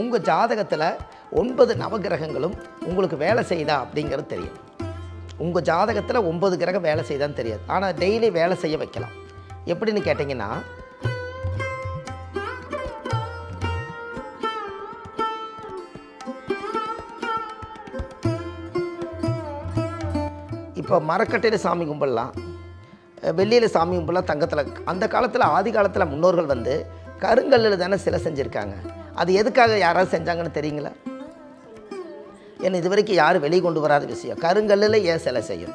உங்கள் ஜாதகத்தில் ஒன்பது நவகிரகங்களும் உங்களுக்கு வேலை செய்தா அப்படிங்கிறது தெரியும். உங்கள் ஜாதகத்தில் ஒன்பது கிரகம் வேலை செய்தான்னு தெரியாது. ஆனால் டெய்லி வேலை செய்ய வைக்கலாம். எப்படின்னு கேட்டிங்கன்னா இப்போ மரக்கட்டையில் சாமி கும்பிடலாம். வெள்ளியில் சாமி கும்பிடலாம் தங்கத்தில். அந்த காலத்தில் ஆதி காலத்தில் முன்னோர்கள் வந்து கருங்கல்லில் தானே சிலை செஞ்சுருக்காங்க. அது எதுக்காக யாராவது செஞ்சாங்கன்னு தெரியுங்களா? ஏன்னா இது வரைக்கும் யாரும் வெளியே கொண்டு வராத விஷயம். கருங்கல்லில் ஏன் சிலை செய்யும்?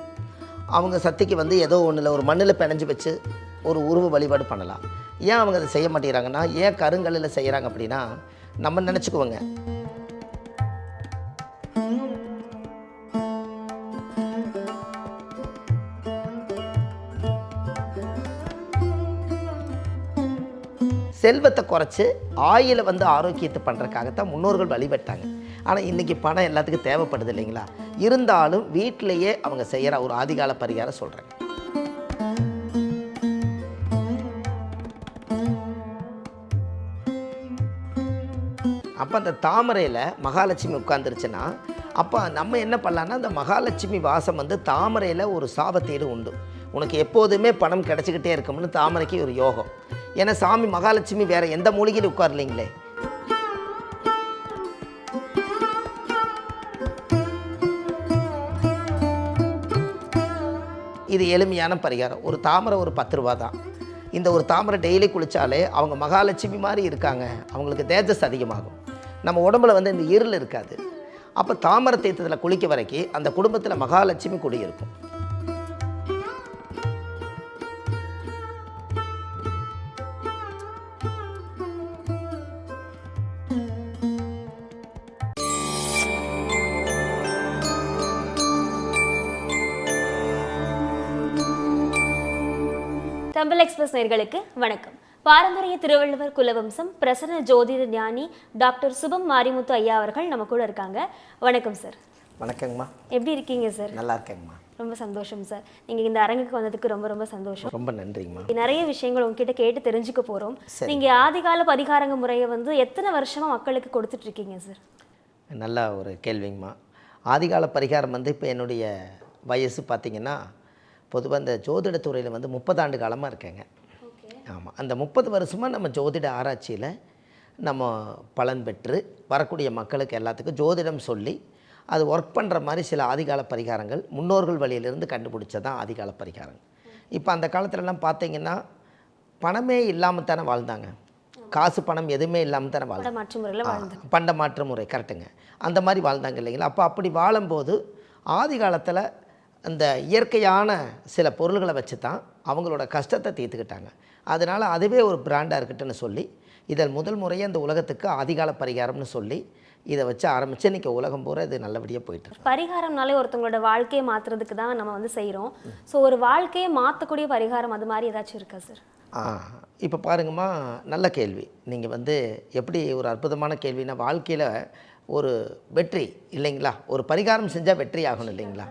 அவங்க சக்திக்கு வந்து ஏதோ ஒன்றில் ஒரு மண்ணில் பிணைஞ்சு வச்சு ஒரு உருவ வழிபாடு பண்ணலாம். ஏன் அவங்க அதை செய்ய மாட்டேங்கிறாங்கன்னா ஏன் கருங்கல்லில் செய்கிறாங்க அப்படின்னா நம்ம நினச்சிக்குவோங்க. செல்வத்தை குறைச்சி ஆயில வந்து ஆரோக்கியத்தை பண்ணுறதுக்காகத்தான் முன்னோர்கள் வழிபட்டாங்க. ஆனால் இன்றைக்கி பணம் எல்லாத்துக்கும் தேவைப்படுது இல்லைங்களா? இருந்தாலும் வீட்டிலையே அவங்க செய்கிற ஒரு ஆதிகால பரிகாரம் சொல்கிறாங்க அப்போ அந்த தாமரையில் மகாலட்சுமி உட்காந்துருச்சுன்னா அப்போ நம்ம என்ன பண்ணலான்னா அந்த மகாலட்சுமி வாசம் வந்து தாமரையில் ஒரு சாபத்தீடு உண்டு. உனக்கு எப்போதுமே பணம் கிடச்சிக்கிட்டே இருக்கும்னு தாமரைக்கு ஒரு யோகம். ஏன்னா சாமி மகாலட்சுமி வேறு எந்த மூலிகையில் உட்காரலைங்களே? இது எளிமையான பரிகாரம். ஒரு தாமரை ஒரு பத்து ரூபா தான். இந்த ஒரு தாமரை டெய்லி குளித்தாலே அவங்க மகாலட்சுமி மாதிரி இருக்காங்க. அவங்களுக்கு தேஜஸ் அதிகமாகும். நம்ம உடம்புல வந்து இந்த இருள் இருக்காது. அப்போ தாமரை தீர்த்தத்தில் குளிக்க வரைக்கும் அந்த குடும்பத்தில் மகாலட்சுமி குடியிருக்கும் டெம்பிள் எக்ஸ்பிரஸ் நேர்களுக்கு வணக்கம். பாரம்பரிய திருவள்ளுவர் குலவம்சம் பிரசன்ன ஜோதிட ஞானி டாக்டர் சுபம் மாரிமுத்து ஐயா அவர்கள் நம்ம கூட இருக்காங்க. வணக்கம் சார். வணக்கங்கம்மா. எப்படி இருக்கீங்க சார்? நல்லா இருக்கேங்கம்மா. ரொம்ப சந்தோஷம் சார். நீங்க இந்த அரங்குக்கு வந்ததுக்கு ரொம்ப ரொம்ப சந்தோஷம். ரொம்ப நன்றிங்கம்மா. நிறைய விஷயங்கள் உங்ககிட்ட கேட்டு தெரிஞ்சுக்க போறோம். சரி. நீங்க ஆதிகால பரிகாரங்க முறையை வந்து எத்தனை வருஷமா மக்களுக்கு கொடுத்துட்டு இருக்கீங்க சார்? நல்ல ஒரு கேள்விங்கம்மா. ஆதிகால பரிகாரம் வந்து இப்போ என்னுடைய வயசு பார்த்திங்கன்னா பொதுவாக இந்த ஜோதிட துறையில் வந்து முப்பது ஆண்டு காலமாக இருக்கேங்க. ஆமாம் அந்த முப்பது வருஷமாக நம்ம ஜோதிட ஆராய்ச்சியில் நம்ம பலன் பெற்று வரக்கூடிய மக்களுக்கு எல்லாத்துக்கும் ஜோதிடம் சொல்லி அது ஒர்க் பண்ணுற மாதிரி சில ஆதிகால பரிகாரங்கள் முன்னோர்கள் வழியிலிருந்து கண்டுபிடிச்சதான் ஆதிகால பரிகாரம் இப்போ அந்த காலத்துலலாம் பார்த்தீங்கன்னா பணமே இல்லாமல் தானே வாழ்ந்தாங்க. காசு பணம் எதுவுமே இல்லாமல் தானே வாழ்ந்தாங்க. பண்ட மாற்று முறை கரெக்டுங்க அந்த மாதிரி வாழ்ந்தாங்க இல்லைங்களா? அப்போ அப்படி வாழும்போது ஆதி காலத்தில் அந்த இயற்கையான சில பொருள்களை வச்சு தான் அவங்களோட கஷ்டத்தை தீர்த்துக்கிட்டாங்க. அதனால் அதுவே ஒரு பிராண்டாக இருக்கட்டும்னு சொல்லி இதில் முதல் முறையே அந்த உலகத்துக்கு ஆதிகால பரிகாரம்னு சொல்லி இதை வச்சு ஆரம்பித்து இன்றைக்கி உலகம் பூரா இது நல்லபடியாக போயிட்டு. பரிகாரம்னாலே ஒருத்தவங்களோட வாழ்க்கையை மாத்துறதுக்கு தான் நம்ம வந்து செய்றோம். ஸோ ஒரு வாழ்க்கையை மாற்றக்கூடிய பரிகாரம் அது மாதிரி ஏதாச்சும் இருக்கா சார் ஆ இப்போ பாருங்கம்மா நல்ல கேள்வி. நீங்கள் வந்து எப்படி ஒரு அற்புதமான கேள்வினா வாழ்க்கையில் ஒரு வெற்றி இல்லைங்களா? ஒரு பரிகாரம் செஞ்சால் வெற்றி ஆகணும் இல்லைங்களா?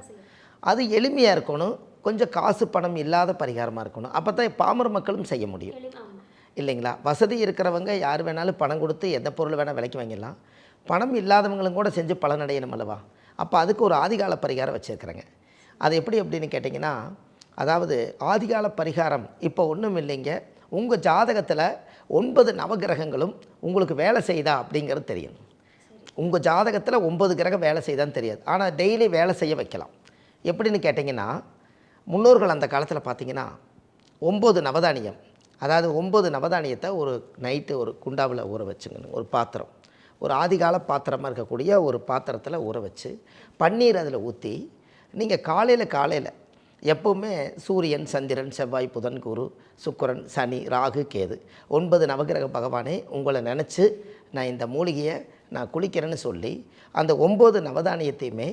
அது எளிமையாக இருக்கணும். கொஞ்சம் காசு பணம் இல்லாத பரிகாரமாக இருக்கணும். அப்போ தான் பாமர மக்களும் செய்ய முடியும். இல்லைங்களா? வசதி இருக்கிறவங்க யார் வேணாலும் பணம் கொடுத்து எந்த பொருள் வேணால் விலைக்கு வாங்கிடலாம். பணம் இல்லாதவங்களும் கூட செஞ்சு பலனடையணும் அல்லவா? அப்போ அதுக்கு ஒரு ஆதிகால பரிகாரம் வச்சுருக்கிறேங்க. அது எப்படி அப்படின்னு கேட்டிங்கன்னா அதாவது ஆதிகால பரிகாரம் இப்போ ஒன்றும் இல்லைங்க. உங்கள் ஜாதகத்தில் ஒன்பது நவகிரகங்களும் உங்களுக்கு வேலை செய்தா அப்படிங்கிறது தெரியும். உங்கள் ஜாதகத்தில் ஒன்பது கிரகம் வேலை செய்தான்னு தெரியாது. ஆனால் டெய்லி வேலை செய்ய வைக்கலாம். எப்படின்னு கேட்டிங்கன்னா முன்னோர்கள் அந்த காலத்தில் பார்த்தீங்கன்னா ஒம்பது நவதானியம் அதாவது ஒம்பது நவதானியத்தை ஒரு நைட்டு ஒரு குண்டாவில் ஊற வச்சுங்கணும் ஒரு பாத்திரம். ஒரு ஆதிகால பாத்திரமாக இருக்கக்கூடிய ஒரு பாத்திரத்தில் ஊற வச்சு பன்னீர் அதில் ஊற்றி நீங்கள் காலையில் காலையில் எப்போவுமே சூரியன் சந்திரன் செவ்வாய் புதன் குரு சுக்கரன் சனி ராகு கேது ஒன்பது நவகிரக பகவானே உங்களை நினச்சி நான் இந்த மூலிகையை நான் குளிக்கிறேன்னு சொல்லி அந்த ஒம்பது நவதானியத்தையுமே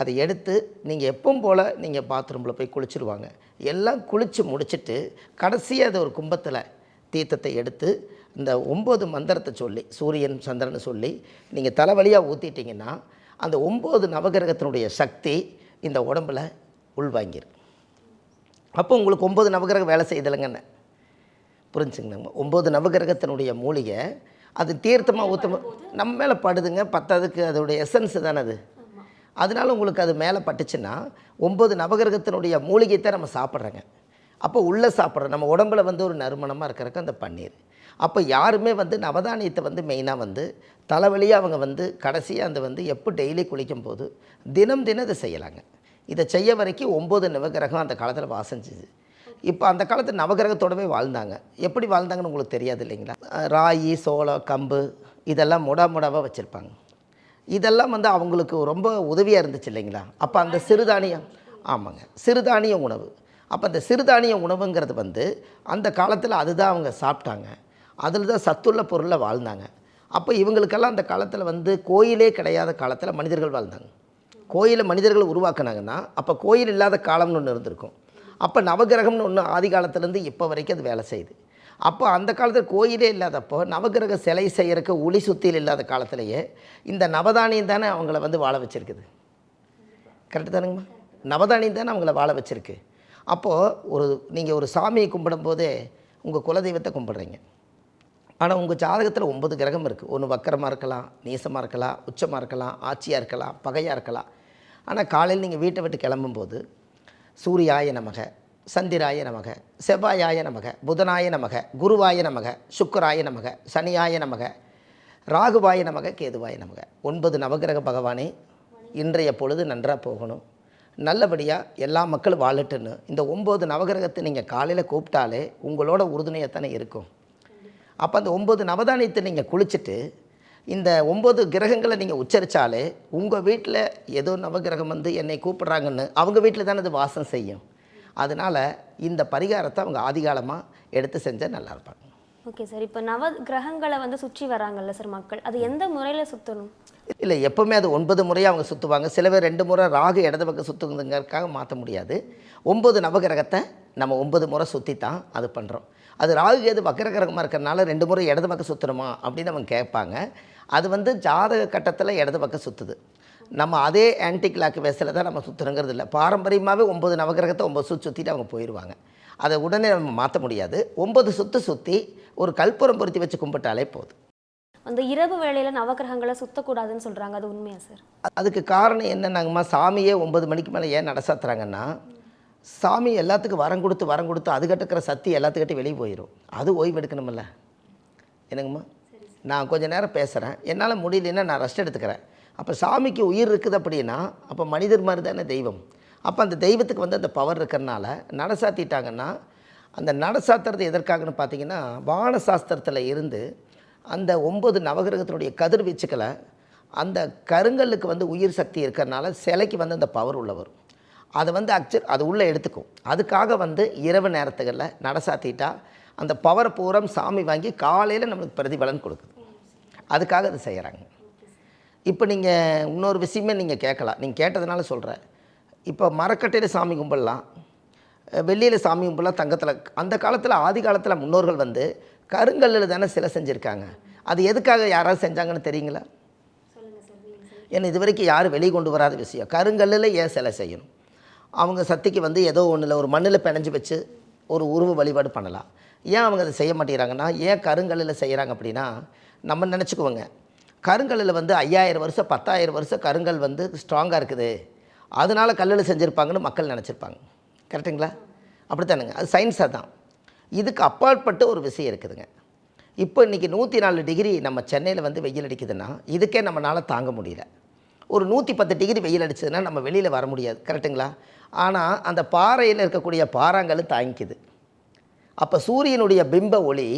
அதை எடுத்து நீங்கள் எப்பவும் போல் நீங்கள் பாத்ரூமில் போய் குளிச்சுருவாங்க. எல்லாம் குளித்து முடிச்சுட்டு கடைசியாக அதை ஒரு கும்பத்தில் தீர்த்தத்தை எடுத்து இந்த ஒம்பது மந்திரத்தை சொல்லி சூரியன் சந்திரன் சொல்லி நீங்கள் தலைவலியாக ஊற்றிட்டீங்கன்னா அந்த ஒம்பது நவகிரகத்தினுடைய சக்தி இந்த உடம்புல உள்வாங்கிரும். அப்போ உங்களுக்கு ஒம்பது நவகிரகம் வேலை செய்தலைங்கண்ணே புரிஞ்சுங்க ஒம்பது நவகிரகத்தினுடைய மூலிகை அது தீர்த்தமாக ஊற்றும் நம்ம மேலே படுதுங்க பத்தாவதுக்கு அதோடைய எசன்ஸ் தானே அது? அதனால உங்களுக்கு அது மேலே பட்டுச்சுன்னா ஒம்பது நவகிரகத்தினுடைய மூலிகைத்தை நம்ம சாப்பிட்றோங்க. அப்போ உள்ளே சாப்பிட்றோம். நம்ம உடம்புல வந்து ஒரு நறுமணமாக இருக்கிறக்கு அந்த பன்னீர். அப்போ யாருமே வந்து நவதானியத்தை வந்து மெயினாக வந்து தலைவலியாக அவங்க வந்து கடைசியாக அந்த வந்து எப்போ டெய்லி குளிக்கும் போது தினம் தினம் இதை செய்யலாங்க. இதை செய்ய வரைக்கும் ஒம்பது நவகிரகம் அந்த காலத்தில் வாசஞ்சிது. இப்போ அந்த காலத்து நவகிரகத்தோடவே வாழ்ந்தாங்க. எப்படி வாழ்ந்தாங்கன்னு உங்களுக்கு தெரியாது இல்லைங்களா? ராகி சோளம் கம்பு இதெல்லாம் முடா முடாவாக வச்சுருப்பாங்க. இதெல்லாம் வந்து அவங்களுக்கு ரொம்ப உதவியாக இருந்துச்சு இல்லைங்களா? அப்போ அந்த சிறுதானியம் ஆமாங்க. சிறுதானிய உணவு. அப்போ அந்த சிறுதானிய உணவுங்கிறது வந்து அந்த காலத்தில் அதுதான் அவங்க சாப்பிட்டாங்க. அதில் தான் சத்துள்ள பொருளில் வாழ்ந்தாங்க. அப்போ இவங்களுக்கெல்லாம் அந்த காலத்தில் வந்து கோயிலே கிடையாத காலத்தில் மனிதர்கள் வாழ்ந்தாங்க. கோயிலை மனிதர்கள் உருவாக்குனாங்கன்னா அப்போ கோயில் இல்லாத காலம்னு ஒன்று இருந்திருக்கும். அப்போ நவகிரகம்னு ஒன்று ஆதி காலத்துலேருந்து இப்போ வரைக்கும் அது வேலை செய்யுது. அப்போ அந்த காலத்தில் கோயிலே இல்லாதப்போ நவகிரக சிலை செய்கிறக்கு ஒளி சுத்தியில் இல்லாத காலத்திலேயே இந்த நவதானியம் தானே அவங்கள வந்து வாழ வச்சுருக்குது. கரெக்டு தானுங்கம்மா? நவதானியம் தானே அவங்கள வாழ வச்சுருக்கு. அப்போது ஒரு நீங்கள் ஒரு சாமியை கும்பிடும்போதே உங்கள் குலதெய்வத்தை கும்பிட்றீங்க. ஆனால் உங்கள் ஜாதகத்தில் ஒன்பது கிரகம் இருக்குது ஒன்று வக்கரமாக இருக்கலாம் நீசமாக இருக்கலாம் உச்சமாக இருக்கலாம் ஆட்சியாக இருக்கலாம் பகையாக இருக்கலாம். ஆனால் காலையில் நீங்கள் வீட்டை விட்டு கிளம்பும்போது சூரியாய நமக சந்திராய நமக செவ்வாயாய நமக புதனாய நமக குருவாய நமக சுக்கராய நமக சனியாய நமக ராகுவாய நமக கேதுவாய நமக. ஒன்பது நவகிரக பகவானே இன்றைய பொழுது நன்றாக போகணும். நல்லபடியாக எல்லா மக்களும் வாழட்டுன்னு இந்த ஒம்பது நவகிரகத்தை நீங்கள் காலையில் கூப்பிட்டாலே உங்களோட உறுதுணையத்தானே இருக்கும். அப்போ அந்த ஒம்பது நவதானியத்தை நீங்கள் குளிச்சுட்டு இந்த ஒம்பது கிரகங்களை நீங்கள் உச்சரித்தாலே உங்கள் வீட்டில் ஏதோ நவகிரகம் வந்து என்னை கூப்பிட்றாங்கன்னு அவங்க வீட்டில் தானே அது வாசம் செய்யும். அதனால் இந்த பரிகாரத்தை அவங்க ஆதிகாலமாக எடுத்து செஞ்சால் நல்லா இருப்பாங்க. ஓகே சார் இப்போ நவ கிரகங்களை வந்து சுற்றி வராங்கல்ல சார் மக்கள் அது எந்த முறையில் சுற்றணும் இல்லை எப்போவுமே அது ஒன்பது முறையாக அவங்க சுற்றுவாங்க சில பேர் ரெண்டு முறை ராகு இடது பக்கம் சுற்றுங்கிறதுக்காக மாற்ற முடியாது. ஒம்பது நவகிரகத்தை நம்ம ஒன்பது முறை சுற்றி தான் அது பண்ணுறோம் அது ராகு கேது வக்கரகிரகமாக இருக்கிறனால ரெண்டு முறை இடது பக்கம் சுற்றணுமா அப்படின்னு அவங்க கேட்பாங்க. அது வந்து ஜாதக கட்டத்தில் இடது பக்கம் சுற்றுது நம்ம அதே ஆன்டி கிளாக் வேஸில் தான் நம்ம சுற்றுறங்கிறது இல்லை. பாரம்பரியமாகவே ஒம்பது நவகிரகத்தை ஒம்பது சுற்றி சுற்றிட்டு அவங்க போயிடுவாங்க அதை உடனே நம்ம மாற்ற முடியாது. ஒம்பது சுற்று சுற்றி ஒரு கற்பூரம் பொருத்தி வச்சு கும்பிட்டாலே போதும். அந்த இரவு வேளையில் நவகிரகங்களை சுத்தக்கூடாதுன்னு சொல்கிறாங்க அது உண்மையா சார்? அதுக்கு காரணம் என்னன்னாங்கம்மா சாமியே ஒன்பது மணிக்கு மேலே ஏன் நட சாத்துறாங்கன்னா சாமி எல்லாத்துக்கும் வரம் கொடுத்து வரம் கொடுத்து அதுகிட்ட இருக்கிற சக்தி எல்லாத்துக்கிட்டையும் வெளியே போயிடும் அது ஓய்வு எடுக்கணுமில்ல. என்னங்கம்மா? நான் கொஞ்ச நேரம் பேசுகிறேன் என்னால் முடியலன்னா நான் ரெஸ்ட் எடுத்துக்கிறேன். அப்போ சாமிக்கு உயிர் இருக்குது அப்படின்னா அப்போ மனிதர் மாதிரி தானே தெய்வம். அப்போ அந்த தெய்வத்துக்கு வந்து அந்த பவர் இருக்கிறனால நடசாத்திட்டாங்கன்னா அந்த நடசாத்துறது எதற்காகன்னு பார்த்தீங்கன்னா வான சாஸ்திரத்தில் இருந்து அந்த ஒம்பது நவகிரகத்தினுடைய கதிர்வீச்சுக்களை அந்த கருங்கல்லுக்கு வந்து உயிர் சக்தி இருக்கிறனால சிலைக்கு வந்து அந்த பவர் உள்ள வரும். அதை வந்து அக்சர் அது உள்ளே எடுத்துக்கும். அதுக்காக வந்து இரவு நேரத்துகளில் நடசாத்திட்டா அந்த பவர் பூரம் சாமி வாங்கி காலையில் நம்மளுக்கு பிரதிபலன் கொடுக்குது. அதுக்காக அது செய்கிறாங்க இப்போ நீங்கள் இன்னொரு விஷயமே நீங்கள் கேட்கலாம். நீங்கள் கேட்டதுனால சொல்கிறேன் இப்போ மரக்கட்டையில் சாமி கும்பிடலாம். வெள்ளியில் சாமி கும்பிடலாம் தங்கத்தில். அந்த காலத்தில் ஆதி காலத்தில் முன்னோர்கள் வந்து கருங்கல்லில் தானே சிலை செஞ்சுருக்காங்க. அது எதுக்காக யாராவது செஞ்சாங்கன்னு தெரியுங்களா? ஏன்னா இது வரைக்கும் யாரும் வெளியே கொண்டு வராத விஷயம். கருங்கல்லில் ஏன் சிலை செய்யணும்? அவங்க சக்திக்கு வந்து ஏதோ ஒன்றில் ஒரு மண்ணில் பிணைஞ்சு வச்சு ஒரு உருவ வழிபாடு பண்ணலாம். ஏன் அவங்க அதை செய்ய மாட்டேங்கிறாங்கன்னா ஏன் கருங்கல்லில் செய்கிறாங்க அப்படின்னா நம்ம நினச்சிக்குவோங்க. கருங்கல்லில் வந்து ஐயாயிரம் வருஷம் பத்தாயிரம் வருஷம் கருங்கல் வந்து ஸ்ட்ராங்காக இருக்குது. அதனால கல்லில் செஞ்சுருப்பாங்கன்னு மக்கள் நினச்சிருப்பாங்க. கரெக்டுங்களா அப்படித்தானுங்க. அது சயின்ஸாக தான் இதுக்கு அப்பாற்பட்ட ஒரு விஷயம் இருக்குதுங்க. இப்போ இன்றைக்கி நூற்றி நாலு டிகிரி நம்ம சென்னையில் வந்து வெயில் அடிக்குதுன்னா இதுக்கே நம்மளால் தாங்க முடியல. ஒரு நூற்றி பத்து டிகிரி வெயில் அடிச்சதுன்னா நம்ம வெளியில் வர முடியாது. கரெக்டுங்களா ஆனால் அந்த பாறையில் இருக்கக்கூடிய பாறாங்கல் தாங்கிக்குது. அப்போ சூரியனுடைய பிம்ப ஒளி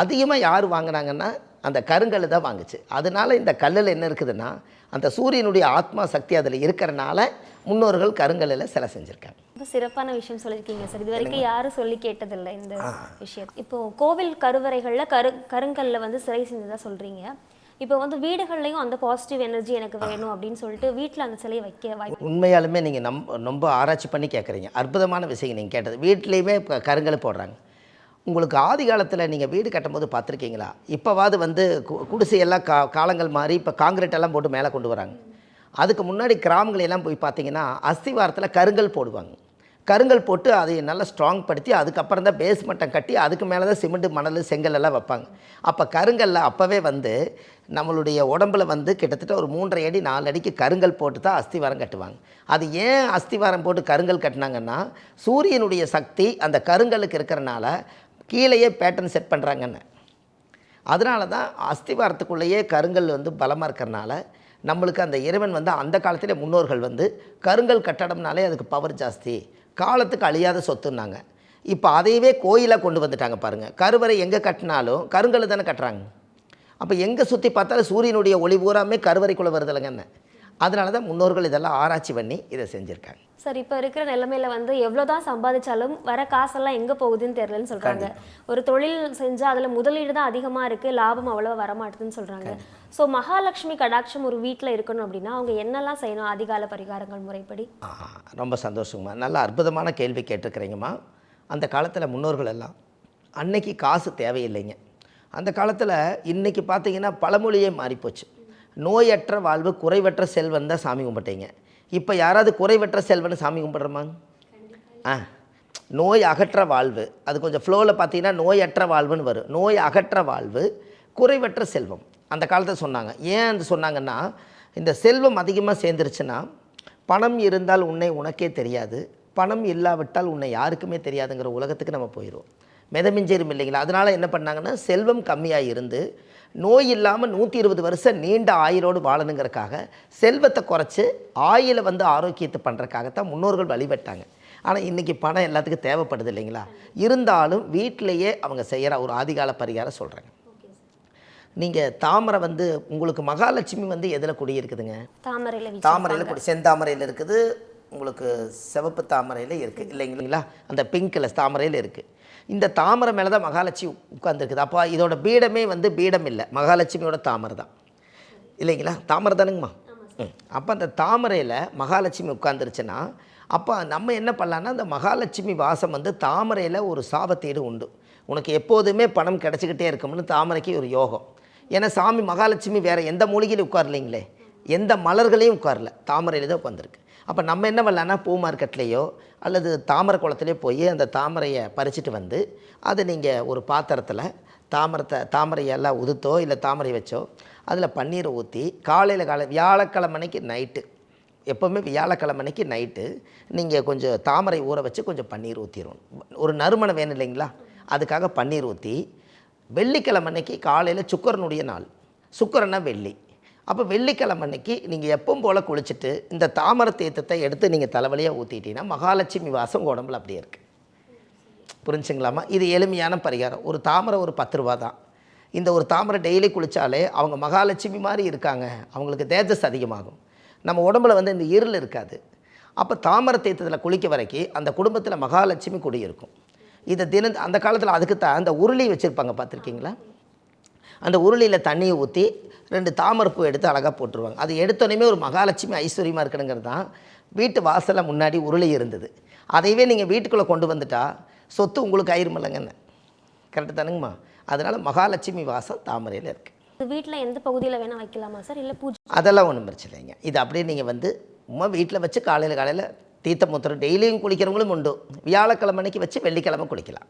அதிகமாக யார் வாங்கினாங்கன்னா அந்த கருங்கல் தான் வாங்குச்சு. அதனால இந்த கல்லில் என்ன இருக்குதுன்னா அந்த சூரியனுடைய ஆத்மா சக்தி அதில் இருக்கிறனால முன்னோர்கள் கருங்கல்லில் சிலை செஞ்சுருக்காங்க. ரொம்ப சிறப்பான விஷயம் சொல்லியிருக்கீங்க சார். இது வரைக்கும் யாரும் சொல்லி கேட்டதில்லை இந்த விஷயம். இப்போ கோவில் கருவறைகள்ல கரு கருங்கல்ல வந்து சிலை செஞ்சதா சொல்றீங்க. இப்போ வந்து வீடுகள்லையும் அந்த பாசிட்டிவ் எனர்ஜி எனக்கு வேணும் அப்படின்னு சொல்லிட்டு வீட்டில் அந்த சிலையை வைக்க வாய்ப்பு உண்மையாலுமே நீங்கள் நம் ரொம்ப ஆராய்ச்சி பண்ணி கேட்குறீங்க அற்புதமான விஷயம் நீங்கள் கேட்டது. வீட்லேயுமே இப்போ கருங்கல் போடுறாங்க. உங்களுக்கு ஆதி காலத்தில் நீங்கள் வீடு கட்டும்போது பார்த்துருக்கீங்களா? இப்போவாது வந்து கு- குடிசையெல்லாம் கா காலங்கள் மாறி இப்போ காங்கிரீட் எல்லாம் போட்டு மேலே கொண்டு வராங்க. அதுக்கு முன்னாடி கிராமங்கள் எல்லாம் போய் பார்த்தீங்கன்னா அஸ்திவாரத்தில் கருங்கல் போடுவாங்க. கருங்கல் போட்டு அதை நல்லா ஸ்ட்ராங் படுத்தி அதுக்கப்புறம் தான் பேஸ் மட்டம் கட்டி அதுக்கு மேலே தான் சிமெண்ட் மணல் செங்கல் எல்லாம் வைப்பாங்க. அப்போ கருங்கல்ல அப்போவே வந்து நம்மளுடைய உடம்புல வந்து கிட்டத்தட்ட ஒரு மூன்றரை அடி நாலு அடிக்கு கருங்கல் போட்டு தான் அஸ்திவாரம் கட்டுவாங்க. அது ஏன் அஸ்திவாரம் போட்டு கருங்கல் கட்டினாங்கன்னா சூரியனுடைய சக்தி அந்த கருங்கலுக்கு இருக்கிறனால கீழேயே பேட்டர்ன் செட் பண்ணுறாங்கன்னு அதனால தான் அஸ்திவாரத்துக்குள்ளேயே கருங்கல் வந்து பலமாக இருக்கிறனால நம்மளுக்கு அந்த இறைவன் வந்து அந்த காலத்திலே முன்னோர்கள் வந்து கருங்கல் கட்டடம்னாலே அதுக்கு பவர் ஜாஸ்தி காலத்துக்கு அழியாத சொத்துன்னாங்க. இப்போ அதையவே கோயிலாக கொண்டு வந்துட்டாங்க பாருங்கள் கருவறை எங்கே கட்டினாலும் கருங்கல் தானே கட்டுறாங்க. அப்போ எங்கே சுற்றி பார்த்தாலும் சூரியனுடைய ஒளி பூராமே கருவறைக்குள்ளே வருதில்லைங்கன்னு அதனால தான் முன்னோர்கள் இதெல்லாம் ஆராய்ச்சி பண்ணி இதை செஞ்சுருக்காங்க. சார் இப்போ இருக்கிற நிலைமையில வந்து எவ்வளவுதான் சம்பாதிச்சாலும் வர காசெல்லாம் எங்க போகுதுன்னு தெரியலன்னு சொல்றாங்க. ஒரு தொழில் செஞ்சா அதுல முதலீடு தான் அதிகமா இருக்கு லாபம் அவ்வளவா வரமாட்டுதுன்னு சொல்றாங்க. சோ மகாலட்சுமி கடாட்சம் ஒரு வீட்ல இருக்கணும் அப்படின்னா அவங்க என்னெல்லாம் செய்யணும் அதிகால பரிகாரங்கள் முறைப்படி? ரொம்ப சந்தோஷங்கம்மா. நல்ல அற்புதமான கேள்வி கேட்டிருக்கிறீங்கம்மா. அந்த காலத்தில் முன்னோர்கள் எல்லாம் அன்னைக்கு காசு தேவையில்லைங்க. அந்த காலத்தில் இன்றைக்கி பார்த்தீங்கன்னா பழமொழியே மாறிப்போச்சு. நோயற்ற வாழ்வு குறைவற்ற செல்வன் தான் சாமி கும்பிட்டீங்க. இப்போ யாராவது குறைவற்ற செல்வன் சாமி கும்பிட்றோமாங்க ஆ நோய் அகற்ற வாழ்வு. அது கொஞ்சம் ஃப்ளோவில் பார்த்தீங்கன்னா நோயற்ற வாழ்வுன்னு வரும். நோய் அகற்ற வாழ்வு குறைவற்ற செல்வம். அந்த காலத்தில் சொன்னாங்க. ஏன் அது சொன்னாங்கன்னா இந்த செல்வம் அதிகமாக சேர்ந்துருச்சுன்னா பணம் இருந்தால் உன்னை உனக்கே தெரியாது. பணம் இல்லாவிட்டால் உன்னை யாருக்குமே தெரியாதுங்கிற உலகத்துக்கு நம்ம போயிடுவோம் மிதமிஞ்சிரும் இல்லைங்களா? அதனால் என்ன பண்ணாங்கன்னா செல்வம் கம்மியாக இருந்து நோய் இல்லாமல் நூற்றி இருபது வருஷம் நீண்ட ஆயுளோடு வாழணுங்கிறக்காக செல்வத்தை குறைச்சி ஆயிலை வந்து ஆரோக்கியத்தை பண்ணுறக்காகத்தான் முன்னோர்கள் வழிபட்டாங்க. ஆனால் இன்றைக்கி பணம் எல்லாத்துக்கும் தேவைப்படுது இல்லைங்களா? இருந்தாலும் வீட்டிலையே அவங்க செய்கிற ஒரு ஆதிகால பரிகாரம் சொல்கிறாங்க நீங்கள் தாமரை வந்து உங்களுக்கு மகாலட்சுமி வந்து எதில் குடியிருக்குதுங்க தாமரையில தாமரையில் குடி செந்தாமரையில் இருக்குது உங்களுக்கு சிவப்பு தாமரையில் இருக்குது இல்லைங்களா? அந்த பிங்க்கில் தாமரையில் இருக்குது இந்த தாமரை மேலே தான் மகாலட்சுமி உட்காந்துருக்குது அப்போ இதோட பீடமே வந்து பீடம் இல்லை. மகாலட்சுமியோட தாமரை தான். இல்லைங்களா? தாமரை தானுங்கம்மா? ம். அப்போ அந்த தாமரையில் மகாலட்சுமி உட்காந்துருச்சுன்னா அப்போ நம்ம என்ன பண்ணலான்னா அந்த மகாலட்சுமி வாசம் வந்து தாமரையில் ஒரு சாபத்தீடு உண்டு. உனக்கு எப்போதுமே பணம் கிடச்சிக்கிட்டே இருக்கும்னு தாமரைக்கு ஒரு யோகம். ஏன்னா சாமி மகாலட்சுமி வேறு எந்த மூலிகையிலும் உட்காரலைங்களே? எந்த மலர்களையும் உட்காரல. தாமரையில் தான் உட்காந்துருக்கு அப்போ நம்ம என்ன பண்ணலான்னா பூ மார்க்கெட்லேயோ அல்லது தாமரை குளத்துலேயோ போய் அந்த தாமரையை பறிச்சுட்டு வந்து அதை நீங்கள் ஒரு பாத்திரத்தில் தாமரத்தை தாமரையெல்லாம் உதுத்தோ இல்லை தாமரை வச்சோ அதில் பன்னீரை ஊற்றி காலையில் காலை வியாழக்கிழமைக்கு நைட்டு எப்போவுமே வியாழக்கிழமைக்கு நைட்டு நீங்கள் கொஞ்சம் தாமரை ஊற வச்சு கொஞ்சம் பன்னீர் ஊற்றிடணும் ஒரு நறுமணம் வேணும் இல்லைங்களா? அதுக்காக பன்னீர் ஊற்றி வெள்ளிக்கிழமை அன்னைக்கு காலையில் சுக்கரனுடைய நாள். சுக்கரன்னா வெள்ளி. அப்போ வெள்ளிக்கிழமை அன்னைக்கு நீங்கள் எப்பவும் போல் குளிச்சுட்டு இந்த தாமரை தீர்த்தத்தை எடுத்து நீங்கள் தலைவலியாக ஊற்றிட்டீங்கன்னா மகாலட்சுமி வாசம் உடம்புல அப்படியே இருக்குது புரிஞ்சுங்களாமா இது எளிமையான பரிகாரம். ஒரு தாமரை ஒரு பத்து ரூபா தான். இந்த ஒரு தாமரை டெய்லி குளித்தாலே அவங்க மகாலட்சுமி மாதிரி இருக்காங்க. அவங்களுக்கு தேஜஸ் அதிகமாகும். நம்ம உடம்புல வந்து இந்த இருள் இருக்காது. அப்போ தாமரை தீர்த்தத்தில் குளிக்க வரைக்கும் அந்த குடும்பத்தில் மகாலட்சுமி குடியிருக்கும் இதை தின அந்த காலத்தில் அதுக்கு தான் அந்த உருளி வச்சுருப்பாங்க பார்த்துருக்கீங்களா? அந்த உருளியில் தண்ணியை ஊற்றி ரெண்டு தாமரைப்பூ எடுத்து அழகாக போட்டுருவாங்க. அது எடுத்தோடனே ஒரு மகாலட்சுமி ஐஸ்வர்யமாக இருக்கணுங்கிறது தான். வீட்டு வாசலில் முன்னாடி உருளி இருந்தது. அதையவே நீங்கள் வீட்டுக்குள்ளே கொண்டு வந்துட்டா சொத்து உங்களுக்கு ஆயிருமில்லங்கன்னு கரெக்டு தானுங்கம்மா. அதனால் மகாலட்சுமி வாசம் தாமரையில் இருக்குது வீட்ல எந்த பகுதியில வேணா வைக்கலாமா சார்? இல்ல பூஜை அதெல்லாம் ஒன்றும் பிரச்சனை இல்லைங்க. இது அப்படியே நீங்கள் வந்து உமா வீட்டில் வச்சு காலையில் காலையில் தீர்த்த மூத்திரம் டெய்லியும் குளிக்கிறவங்களும் உண்டு. வியாழக்கிழமை அன்னைக்கு வச்சு வெள்ளிக்கிழமை குளிக்கலாம்.